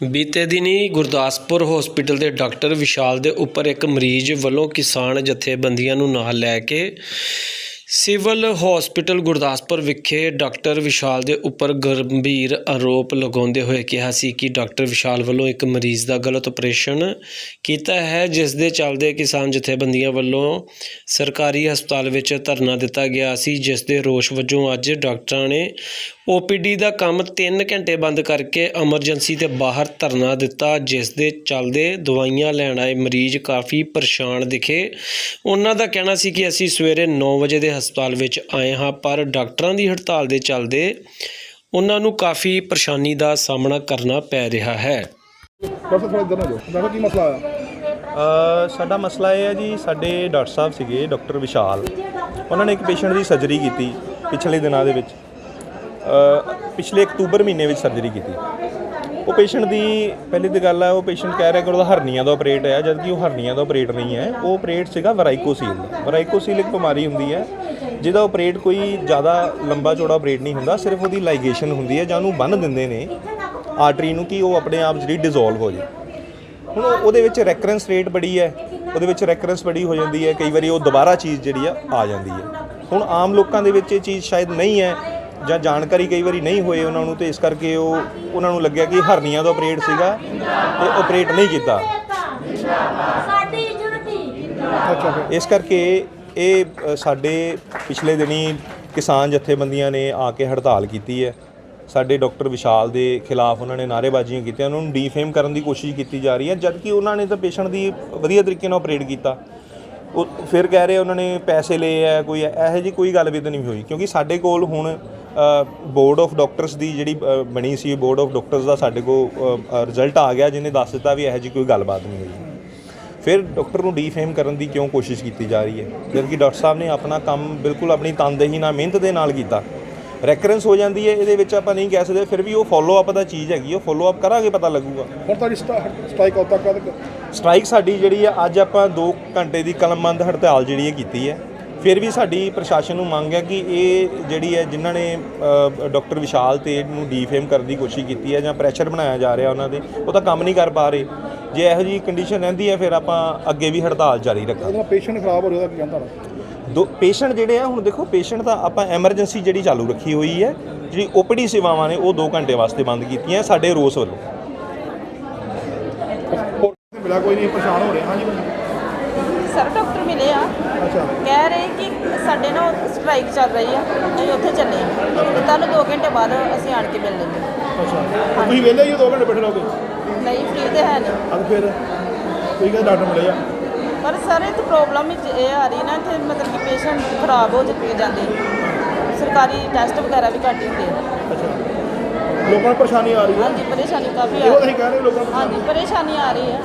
ਬੀਤੇ ਦਿਨੀ ਗੁਰਦਾਸਪੁਰ ਹਸਪੀਟਲ ਦੇ ਡਾਕਟਰ ਵਿਸ਼ਾਲ ਦੇ ਉੱਪਰ ਇੱਕ ਮਰੀਜ਼ ਵੱਲੋਂ ਕਿਸਾਨ ਜਥੇਬੰਦੀਆਂ ਨੂੰ ਨਾਲ ਲੈ ਕੇ ਸਿਵਲ ਹਸਪੀਟਲ ਗੁਰਦਾਸਪੁਰ ਵਿਖੇ ਡਾਕਟਰ ਵਿਸ਼ਾਲ ਦੇ ਉੱਪਰ ਗੰਭੀਰ ਆਰੋਪ ਲਗਾਉਂਦੇ ਹੋਏ ਕਿਹਾ ਸੀ ਕਿ ਡਾਕਟਰ ਵਿਸ਼ਾਲ ਵੱਲੋਂ ਇੱਕ ਮਰੀਜ਼ ਦਾ ਗਲਤ ਆਪਰੇਸ਼ਨ ਕੀਤਾ ਹੈ, ਜਿਸ ਦੇ ਚੱਲਦੇ ਕਿਸਾਨ ਜਥੇਬੰਦੀਆਂ ਵੱਲੋਂ ਸਰਕਾਰੀ ਹਸਪਤਾਲ ਵਿੱਚ ਧਰਨਾ ਦਿੱਤਾ ਗਿਆ ਸੀ, ਜਿਸ ਦੇ ਰੋਸ ਵਜੋਂ ਅੱਜ ਡਾਕਟਰਾਂ ਨੇ ਓਪੀਡੀ ਦਾ ਕੰਮ 3 ਘੰਟੇ ਬੰਦ ਕਰਕੇ ਐਮਰਜੈਂਸੀ ਦੇ ਬਾਹਰ ਧਰਨਾ ਦਿੱਤਾ ਜਿਸ ਦੇ ਚੱਲਦੇ ਦਵਾਈਆਂ ਲੈਣ ਆਏ ਮਰੀਜ਼ ਕਾਫੀ ਪਰੇਸ਼ਾਨ ਦਿਖੇ। ਉਹਨਾਂ ਦਾ ਕਹਿਣਾ ਸੀ ਕਿ ਅਸੀਂ ਸਵੇਰੇ 9 ਵਜੇ ਦੇ ਹਸਪਤਾਲ ਵਿੱਚ ਆਏ ਹਾਂ ਪਰ ਡਾਕਟਰਾਂ ਦੀ ਹੜਤਾਲ ਦੇ ਚੱਲਦੇ ਉਹਨਾਂ ਨੂੰ ਕਾਫੀ ਪਰੇਸ਼ਾਨੀ ਦਾ ਸਾਹਮਣਾ ਕਰਨਾ ਪੈ ਰਿਹਾ ਹੈ। ਡਾਕਟਰ ਥੋੜਾ ਇੱਧਰ ਨਾ ਡਾਕਟਰ ਕੀ ਮਸਲਾ ਆਇਆ ਅ, ਸਾਡਾ ਮਸਲਾ ਇਹ ਹੈ ਜੀ ਸਾਡੇ ਡਾਕਟਰ ਸਾਹਿਬ ਸੀਗੇ ਡਾਕਟਰ ਵਿਸ਼ਾਲ। ਉਹਨਾਂ ਨੇ ਇੱਕ ਪੇਸ਼ੈਂਟ ਦੀ ਸਰਜਰੀ ਕੀਤੀ ਪਿਛਲੇ ਦਿਨਾਂ ਦੇ ਵਿੱਚ। ਪਿਛਲੇ ਅਕਤੂਬਰ ਮਹੀਨੇ ਵਿੱਚ ਸਰਜਰੀ ਕੀਤੀ। ਉਹ ਪੇਸ਼ੈਂਟ ਦੀ ਪਹਿਲੀ ਤਾਂ ਗੱਲ ਹੈ ਉਹ ਪੇਸ਼ੈਂਟ ਕਹਿ ਰਿਹਾ ਕਿ ਉਹਦਾ ਹਰਨੀਆਂ ਦਾ ਆਪਰੇਟ ਹੈ ਜਦਕਿ ਉਹ ਹਰਨੀਆਂ ਦਾ ਆਪਰੇਟ ਨਹੀਂ ਹੈ। ਉਹ ਆਪਰੇਟ ਸੀਗਾ ਵਰਾਈਕੋਸੀਲ ਦਾ। ਵਰਾਈਕੋਸੀਲ ਇੱਕ ਬਿਮਾਰੀ ਹੁੰਦੀ ਹੈ, ਜਿਹਦਾ ਆਪਰੇਟ ਕੋਈ ਜ਼ਿਆਦਾ ਲੰਬਾ ਚੌੜਾ ਆਪਰੇਟ ਨਹੀਂ ਹੁੰਦਾ, ਸਿਰਫ ਉਹਦੀ ਲਾਈਗੇਸ਼ਨ ਹੁੰਦੀ ਹੈ, ਜਾਂ ਉਹਨੂੰ ਬੰਨ ਦਿੰਦੇ ਨੇ ਆਰਟਰੀ ਨੂੰ ਕਿ ਉਹ ਆਪਣੇ ਆਪ ਜਿਹੜੀ ਡਿਸੋਲਵ ਹੋ ਜਾਏ ਹੁਣ ਉਹਦੇ ਵਿੱਚ ਰੈਕਰੈਂਸ ਰੇਟ ਬੜੀ ਹੈ, ਉਹਦੇ ਵਿੱਚ ਰੈਕਰੈਂਸ ਬੜੀ ਹੋ ਜਾਂਦੀ ਹੈ, ਕਈ ਵਾਰੀ ਉਹ ਦੁਬਾਰਾ ਚੀਜ਼ ਜਿਹੜੀ ਆ ਆ ਜਾਂਦੀ ਹੈ। ਹੁਣ ਆਮ ਲੋਕਾਂ ਦੇ ਵਿੱਚ ਇਹ ਚੀਜ਼ ਸ਼ਾਇਦ ਨਹੀਂ ਹੈ ਜਾਂ ਜਾਣਕਾਰੀ ਕਈ ਵਾਰੀ ਨਹੀਂ ਹੋਏ ਉਹਨਾਂ ਨੂੰ ਤੇ ਇਸ ਕਰਕੇ ਉਹ ਉਹਨਾਂ ਨੂੰ ਲੱਗਿਆ ਕਿ ਹਰਨੀਆਂ ਦਾ ਆਪਰੇਟ ਸੀਗਾ ਤੇ ਆਪਰੇਟ ਨਹੀਂ ਕੀਤਾ। ਇਸ ਕਰਕੇ ਇਹ ਸਾਡੇ ਪਿਛਲੇ ਦਿਨੀ ਕਿਸਾਨ ਜਥੇਬੰਦੀਆਂ ਨੇ ਆ ਕੇ ਹੜਤਾਲ ਕੀਤੀ ਹੈ। ਸਾਡੇ ਡਾਕਟਰ ਵਿਸ਼ਾਲ ਦੇ ਖਿਲਾਫ ਉਹਨਾਂ ਨੇ ਨਾਅਰੇਬਾਜ਼ੀਆਂ ਕੀਤੀਆਂ ਉਹਨਾਂ ਨੂੰ ਡੀਫੇਮ ਕਰਨ ਦੀ ਕੋਸ਼ਿਸ਼ ਕੀਤੀ ਜਾ ਰਹੀ ਹੈ ਜਦਕਿ ਉਹਨਾਂ ਨੇ ਤਾਂ ਪੇਸ਼ੈਂਟ ਦੀ ਵਧੀਆ ਤਰੀਕੇ ਨਾਲ ਆਪਰੇਟ ਕੀਤਾ। ਉਹ ਫਿਰ ਕਹਿ ਰਹੇ ਉਹਨਾਂ ਨੇ ਪੈਸੇ ਲਏ ਆ ਕੋਈ ਇਹੋ ਜੀ ਕੋਈ ਗੱਲ ਵੀ ਤਾਂ ਨਹੀਂ ਹੋਈ ਕਿਉਂਕਿ ਸਾਡੇ ਕੋਲ ਹੁਣ ਬੋਰਡ ਆਫ ਡਾਕਟਰਸ ਦੀ ਜਿਹੜੀ ਬਣੀ ਸੀ ਬੋਰਡ ਆਫ ਡਾਕਟਰਸ ਦਾ ਸਾਡੇ ਕੋਲ ਰਿਜ਼ਲਟ ਆ ਗਿਆ ਜਿਹਨੇ ਦੱਸ ਦਿੱਤਾ ਵੀ ਇਹੋ ਜੀ ਕੋਈ ਗੱਲਬਾਤ ਨਹੀਂ ਹੋਈ। ਫਿਰ ਡਾਕਟਰ ਨੂੰ ਡੀਫੇਮ ਕਰਨ ਦੀ ਕਿਉਂ ਕੋਸ਼ਿਸ਼ ਕੀਤੀ ਜਾ ਰਹੀ ਹੈ? ਜਦਕਿ ਡਾਕਟਰ ਸਾਹਿਬ ਨੇ ਆਪਣਾ ਕੰਮ ਬਿਲਕੁਲ ਆਪਣੀ ਤਨਦੇਹੀ ਨਾਲ ਮਿਹਨਤ ਦੇ ਨਾਲ ਕੀਤਾ। ਰੈਕਰੈਂਸ ਹੋ ਜਾਂਦੀ ਹੈ ਇਹਦੇ ਵਿੱਚ ਆਪਾਂ ਨਹੀਂ ਕਹਿ ਸਕਦੇ ਫਿਰ ਵੀ ਉਹ ਫੋਲੋ ਅਪ ਦਾ ਚੀਜ਼ ਹੈਗੀ ਉਹ ਫੋਲੋ ਅਪ ਕਰਾਂਗੇ ਪਤਾ ਲੱਗੂਗਾ। ਹੁਣ ਤੁਹਾਡੀ ਸਟ੍ਰਾਈਕ ਆਉਟ ਤੱਕ ਕਦ ਸਟ੍ਰਾਈਕ ਸਾਡੀ ਜਿਹੜੀ ਆ ਅੱਜ ਆਪਾਂ 2 ਘੰਟੇ ਦੀ ਕਲਮਬੰਦ ਹੜਤਾਲ ਜਿਹੜੀ ਹੈ ਕੀਤੀ ਹੈ। ਫਿਰ ਵੀ ਸਾਡੀ ਪ੍ਰਸ਼ਾਸਨ ਨੂੰ ਮੰਗ ਹੈ ਕਿ ਇਹ ਜਿਹੜੀ ਹੈ ਜਿਨ੍ਹਾਂ ਨੇ ਡਾਕਟਰ ਵਿਸ਼ਾਲ ਤੇ ਨੂੰ ਡੀਫੇਮ ਕਰਨ ਦੀ ਕੋਸ਼ਿਸ਼ ਕੀਤੀ ਹੈ ਜਾਂ ਪ੍ਰੈਸ਼ਰ ਬਣਾਇਆ ਜਾ ਰਿਹਾ ਉਹਨਾਂ ਦੇ ਉਹ ਤਾਂ ਕੰਮ ਨਹੀਂ ਕਰ ਪਾ ਰਹੇ। ਜੇ ਇਹੋ ਜੀ ਕੰਡੀਸ਼ਨ ਰਹਿੰਦੀ ਹੈ ਫਿਰ ਆਪਾਂ ਅੱਗੇ ਵੀ ਹੜਤਾਲ ਜਾਰੀ ਰੱਖਾਂਗੇ। ਪੇਸ਼ੈਂਟ ਖਰਾਬ ਹੋ ਰਿਹਾ ਕੀ ਕਹਿੰਦਾ ਦੋ ਪੇਸ਼ੈਂਟ ਜਿਹੜੇ ਆ ਹੁਣ ਦੇਖੋ ਪੇਸ਼ੈਂਟ ਤਾਂ ਆਪਾਂ ਐਮਰਜੈਂਸੀ ਜਿਹੜੀ ਚਾਲੂ ਰੱਖੀ ਹੋਈ ਹੈ ਜਿਹੜੀ ਓਪੀਡੀ ਸੇਵਾਵਾਂ ਨੇ ਉਹ 2 ਘੰਟੇ ਵਾਸਤੇ ਬੰਦ ਕੀਤੀਆਂ ਸਾਡੇ ਰੋਸ ਵੱਲੋਂ। ਕੋਈ ਨਹੀਂ ਪਰੇਸ਼ਾਨ ਹੋ ਰਿਹਾ ਹਾਂਜੀ ਭਾਜੀ। ਸਰ ਡਾਕਟਰ ਮਿਲੇ ਆ। ਅੱਛਾ। ਕਹਿ ਰਹੇ ਕਿ ਸਾਡੇ ਨਾਲ ਸਟ੍ਰਾਈਕ ਚੱਲ ਰਹੀ ਆ ਅਸੀਂ ਉੱਥੇ ਚੱਲੇ ਤੇ ਤੁਹਾਨੂੰ 2 ਘੰਟੇ ਬਾਅਦ ਅਸੀਂ ਆਣ ਕੇ ਮਿਲ ਲੈਂਦੇ ਅੱਛਾ। ਤੁਸੀਂ ਵਿਹਲੇ ਹੀ ਹੋ ਦੋ ਘੰਟੇ ਬੈਠੇ ਰਹੋਗੇ? ਨਹੀਂ ਫ੍ਰੀ ਤੇ ਹੈ ਨਹੀਂ। ਅੱਜ ਫਿਰ ਕੋਈ ਕਹਿੰਦਾ ਡਾਕਟਰ ਮਿਲੇ ਆ? ਪਰ ਸਰ ਇਹ ਤਾਂ ਪ੍ਰੋਬਲਮ ਇਹ ਆ ਰਹੀ ਨਾ ਕਿ ਮਤਲਬ ਕਿ ਪੇਸ਼ੈਂਟ ਖਰਾਬ ਹੋ ਚੁੱਕੇ ਜਾਂਦੇ। ਸਰਕਾਰੀ ਟੈਸਟ ਵਗੈਰਾ ਵੀ ਘੱਟ ਹੀ ਹੁੰਦੇ ਆ। ਅੱਛਾ। ਲੋਕਾਂ ਨੂੰ ਪਰੇਸ਼ਾਨੀ ਆ ਰਹੀ ਹੈ? ਹਾਂਜੀ ਪਰੇਸ਼ਾਨੀ ਕਾਫੀ ਆ ਰਹੀ। ਅਸੀਂ ਕਹਿ ਰਹੇ ਲੋਕਾਂ ਨੂੰ ਹਾਂਜੀ ਪਰੇਸ਼ਾਨੀ। ਆ ਰਹੀ ਹੈ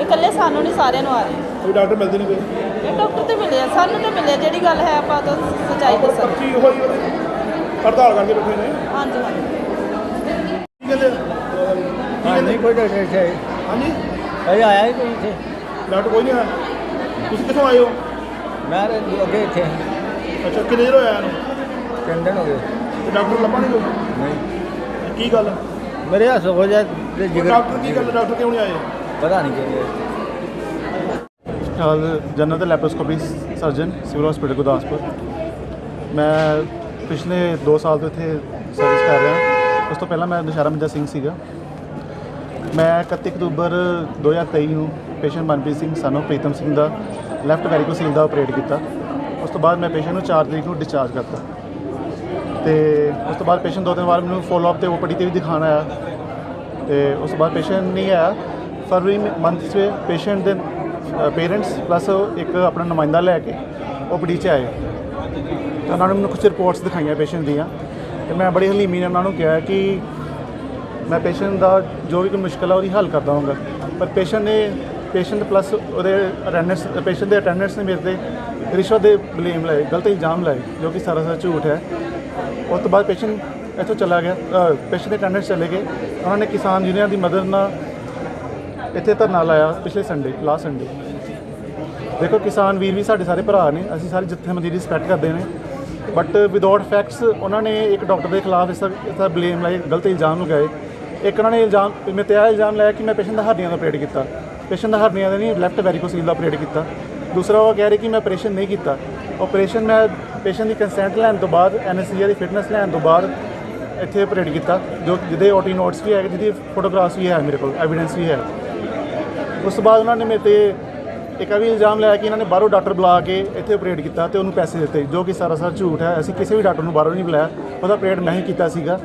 ਇਕੱਲੇ ਸਾਨੂੰ ਨਹੀਂ ਸਾਰਿਆਂ ਨੂੰ ਆ ਰਹੀ। ਕੋਈ ਡਾਕਟਰ ਮਿਲਦੇ ਨਹੀਂ ਕੋਈ? ਇਹ ਡਾਕਟਰ ਤੇ ਮਿਲੇ ਆ ਸਾਨੂੰ ਤੇ ਮਿਲੇ ਆ, ਜਿਹੜੀ ਗੱਲ ਹੈ ਆਪਾਂ ਤਾਂ ਸੱਚਾਈ ਦੱਸਾਂ ਪਰਚੀ ਹੋਈ ਉਹਦੀ। ਹੜਤਾਲ ਕਰਕੇ ਬੈਠੇ ਨੇ। ਹਾਂਜੀ ਹਾਂਜੀ। ਕੀ ਕਹਿੰਦੇ? ਹਾਂ ਨਹੀਂ ਕੋਈ ਡਾਕਟਰ ਇੱਥੇ ਹਾਂਜੀ? ਅਜੇ ਆਇਆ ਹੀ ਕੋਈ ਇੱਥੇ? ਡਾਕਟਰ ਕੋਈ ਨਹੀਂ ਆਇਆ। ਤੁਸੀਂ ਕਿੱਥੋਂ ਆਏ ਹੋ? ਮੈਂ ਤਾਂ ਅੱਗੇ ਇੱਥੇ ਅੱਛਾ ਕਿੰਨੇ ਦਿਨ ਹੋਇਆ ਇਹਨੂੰ ਤਿੰਨ ਦਿਨ ਹੋ ਗਏ। ਤੇ ਡਾਕਟਰ ਲੱਭਾ ਨਹੀਂ ਕੋਈ? ਨਹੀਂ। ਕੀ ਗੱਲ ਮੇਰੇ ਹੱਥ ਹੋ ਜਾ ਤੇ ਜਿਗਰ ਡਾਕਟਰ ਕੀ ਗੱਲ ਡਾਕਟਰ ਕਿਉਂ ਨਹੀਂ ਆਏ? ਪਤਾ ਨਹੀਂ ਕਿਵੇਂ ਹਾਲ general laparoscopy surgeon civil hospital Gurdaspur. ਮੈਂ ਪਿਛਲੇ 2 ਸਾਲ ਤੋਂ ਇੱਥੇ ਸਰਵਿਸ ਕਰ ਰਿਹਾ। ਉਸ ਤੋਂ ਪਹਿਲਾਂ ਮੈਂ ਨਸ਼ਾਰਾ ਮੰਜਾ ਸਿੰਘ ਸੀਗਾ। ਮੈਂ 31 ਅਕਤੂਬਰ 2023 ਨੂੰ ਪੇਸ਼ੈਂਟ ਮਨਪ੍ਰੀਤ ਸਿੰਘ ਸਾਨੂੰ ਪ੍ਰੀਤਮ ਸਿੰਘ ਦਾ ਲੈਫਟ ਵੈਰੀਕੋਸੀਲ ਦਾ ਆਪਰੇਟ ਕੀਤਾ। ਉਸ ਤੋਂ ਬਾਅਦ ਮੈਂ ਪੇਸ਼ੈਂਟ ਨੂੰ 4 ਤਰੀਕ ਨੂੰ ਡਿਸਚਾਰਜ ਕਰਤਾ। ਤੇ ਉਸ ਤੋਂ ਬਾਅਦ ਪੇਸ਼ੈਂਟ ਦੋ ਦਿਨ ਬਾਅਦ ਮੈਨੂੰ ਫੋਲੋ ਅਪ ਤੇ ਓਪੀਡੀ ਤੇ ਵੀ ਦਿਖਾਣ ਆਇਆ। ਤੇ ਉਸ ਤੋਂ ਬਾਅਦ ਪੇਸ਼ੈਂਟ ਨਹੀਂ ਆਇਆ। ਫਰਵਰੀ ਮੰਥ 'ਚ ਪੇਸ਼ੈਂਟ ਦੇ ਪੇਰੈਂਟਸ ਪਲੱਸ ਇੱਕ ਆਪਣਾ ਨੁਮਾਇੰਦਾ ਲੈ ਕੇ ਓਪੀਡੀ 'ਚ ਆਏ। ਤੇ ਉਹਨਾਂ ਨੇ ਮੈਨੂੰ ਕੁਝ ਰਿਪੋਰਟਸ ਦਿਖਾਈਆਂ ਪੇਸ਼ੈਂਟ ਦੀਆਂ। ਤੇ ਮੈਂ ਬੜੀ ਹਲੀਮੀ ਨਾਲ ਉਹਨਾਂ ਨੂੰ ਕਿਹਾ ਕਿ ਮੈਂ ਪੇਸ਼ੈਂਟ ਦਾ ਜੋ ਵੀ ਕੋਈ ਮੁਸ਼ਕਲ ਆ ਉਹਦੀ ਹੱਲ ਕਰਦਾ ਹਾਂਗਾ ਪਰ ਪੇਸ਼ੈਂਟ ਨੇ ਪੇਸ਼ੈਂਟ ਪਲੱਸ ਉਹਦੇ ਅਟੈਂਡੈਂਸ ਪੇਸ਼ੈਂਟ ਦੇ ਅਟੈਂਡੈਂਸ ਨੇ ਮੇਰੇ ਤੇ ਰਿਸ਼ਵਤ ਦੇ ਬਲੇਮ ਲਾਏ, ਗਲਤ ਇਲਜ਼ਾਮ ਲਾਏ, ਜੋ ਕਿ ਸਾਰਾ ਸਾਰਾ ਝੂਠ ਹੈ। ਉਸ ਤੋਂ ਬਾਅਦ ਪੇਸ਼ੈਂਟ ਇੱਥੋਂ ਚਲਾ ਗਿਆ ਪੇਸ਼ੈਂਟ ਦੇ ਅਟੈਂਡੈਂਸ ਚਲੇ ਗਏ। ਉਹਨਾਂ ਨੇ ਕਿਸਾਨ ਯੂਨੀਅਨ ਦੀ ਮਦਦ ਨਾਲ ਇੱਥੇ ਧਰਨਾ ਲਾਇਆ ਪਿਛਲੇ ਸੰਡੇ ਲਾਸਟ ਸੰਡੇ ਦੇਖੋ, ਕਿਸਾਨ ਵੀਰ ਵੀ ਸਾਡੇ ਸਾਰੇ ਭਰਾ ਨੇ, ਅਸੀਂ ਸਾਰੇ ਜਥੇਬੰਦੀ ਦੀ ਰਿਸਪੈਕਟ ਕਰਦੇ ਨੇ। ਬਟ ਵਿਦਆਊਟ ਫੈਕਟਸ ਉਹਨਾਂ ਨੇ ਇੱਕ ਡਾਕਟਰ ਦੇ ਖਿਲਾਫ ਇਸ ਤਰ੍ਹਾਂ ਇਸ ਬਲੇਮ ਲਾਏ, ਗਲਤ ਇਲਜ਼ਾਮ ਲਗਾਏ। ਇੱਕ ਉਹਨਾਂ ਨੇ ਇਲਜ਼ਾਮ ਮੈਂ ਤੇ ਇਲਜ਼ਾਮ ਲਾਇਆ ਕਿ ਮੈਂ ਪੇਸ਼ੈਂਟ ਦਾ ਹਰਨੀਆਂ ਦਾ ਆਪਰੇਟ ਕੀਤਾ। ਪੇਸ਼ੈਂਟ ਦਾ ਹਰਨੀਆਂ ਦਾ ਨਹੀਂ ਲੈਫਟ ਵੈਰੀਕੋਸੀਲ ਦਾ ਆਪਰੇਟ ਕੀਤਾ। ਦੂਸਰਾ ਉਹ ਕਹਿ ਰਹੇ ਕਿ ਮੈਂ ਆਪਰੇਸ਼ਨ ਨਹੀਂ ਕੀਤਾ। ਆਪਰੇਸ਼ਨ ਮੈਂ ਪੇਸ਼ੈਂਟ ਦੀ ਕੰਸੈਂਟ ਲੈਣ ਤੋਂ ਬਾਅਦ ਐਨਐਸਸੀਆ ਦੀ ਫਿਟਨੈਸ ਲੈਣ ਤੋਂ ਬਾਅਦ ਇੱਥੇ ਆਪਰੇਟ ਕੀਤਾ। ਜੋ ਜਿਹਦੇ ਓਟੀ ਨੋਟਸ ਵੀ ਹੈ ਜਿਹਦੀ ਫੋਟੋਗ੍ਰਾਫਸ ਵੀ ਹੈ ਮੇਰੇ ਕੋਲ ਐਵੀਡੈਂਸ ਵੀ ਹੈ। ਉਸ ਤੋਂ ਬਾਅਦ ਉਹਨਾਂ ਨੇ ਮੇਰੇ ਤੇ ਇੱਕ ਇਹ ਵੀ ਇਲਜ਼ਾਮ ਲਾਇਆ ਕਿ ਇਹਨਾਂ ਨੇ ਬਾਹਰੋਂ ਡਾਕਟਰ ਬੁਲਾ ਕੇ ਇੱਥੇ ਆਪਰੇਟ ਕੀਤਾ ਤੇ ਉਹਨੂੰ ਪੈਸੇ ਦਿੱਤੇ, ਜੋ ਕਿ ਸਾਰਾ ਸਾਰਾ ਝੂਠ ਹੈ। ਅਸੀਂ ਕਿਸੇ ਵੀ ਡਾਕਟਰ ਨੂੰ ਬਾਹਰੋਂ ਨਹੀਂ ਬੁਲਾਇਆ। ਉਹਦਾ ਆਪਰੇਟ ਮੈਂ ਹੀ ਕੀਤਾ ਸੀਗਾ।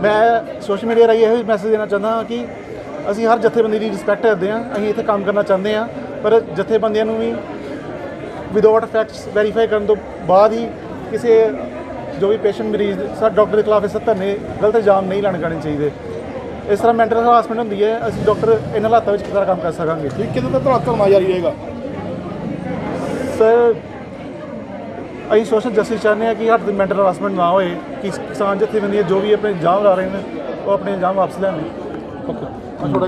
ਮੈਂ ਸੋਸ਼ਲ ਮੀਡੀਆ ਰਾਹੀਂ ਇਹ ਮੈਸੇਜ ਦੇਣਾ ਚਾਹੁੰਦਾ ਹਾਂ ਕਿ ਅਸੀਂ ਹਰ ਜਥੇਬੰਦੀ ਦੀ ਰਿਸਪੈਕਟ ਕਰਦੇ ਹਾਂ, ਅਸੀਂ ਇੱਥੇ ਕੰਮ ਕਰਨਾ ਚਾਹੁੰਦੇ ਹਾਂ, ਪਰ ਜਥੇਬੰਦੀਆਂ ਨੂੰ ਵੀ ਵਿਦਆਊਟ ਫੈਕਟਸ ਵੈਰੀਫਾਈ ਕਰਨ ਤੋਂ ਬਾਅਦ ਹੀ ਕਿਸੇ ਜੋ ਵੀ ਪੇਸ਼ੈਂਟ ਮਰੀਜ਼, ਸਾ ਡਾਕਟਰ ਦੇ ਖਿਲਾਫ ਇਸ ਧਰਨੇ, ਗਲਤ ਇਲਜ਼ਾਮ ਨਹੀਂ ਲਾਣੇ ਕਰਨੇ ਚਾਹੀਦੇ। ਇਸ ਤਰ੍ਹਾਂ ਮੈਂਟਲ ਹਰਾਸਮੈਂਟ ਹੁੰਦੀ ਹੈ ਅਸੀਂ ਡਾਕਟਰ ਇਹਨਾਂ ਹਾਲਾਤਾਂ ਵਿੱਚ ਤਰ੍ਹਾਂ ਕੰਮ ਕਰ ਸਕਾਂਗੇ ਠੀਕ? ਕਿਦੋਂ ਤੱਕ ਧਰਨਾ ਧਰਨਾ ਜਾਰੀ ਰਹੇਗਾ ਸਰ ਅਸੀਂ ਸੋਸ਼ਲ ਜਸਟਿਸ ਚਾਹੁੰਦੇ ਹਾਂ ਕਿ ਸਾਡੇ ਮੈਂਟਲ ਹਰਾਸਮੈਂਟ ਨਾ ਹੋਏ ਕਿ ਕਿਸਾਨ ਜਥੇਬੰਦੀਆਂ ਜੋ ਵੀ ਆਪਣੇ ਇਲਜ਼ਾਮ ਲਾ ਰਹੇ ਨੇ ਉਹ ਆਪਣੇ ਇਲਜ਼ਾਮ ਵਾਪਸ ਲੈਣ। ਓਕੇ ਥੋੜਾ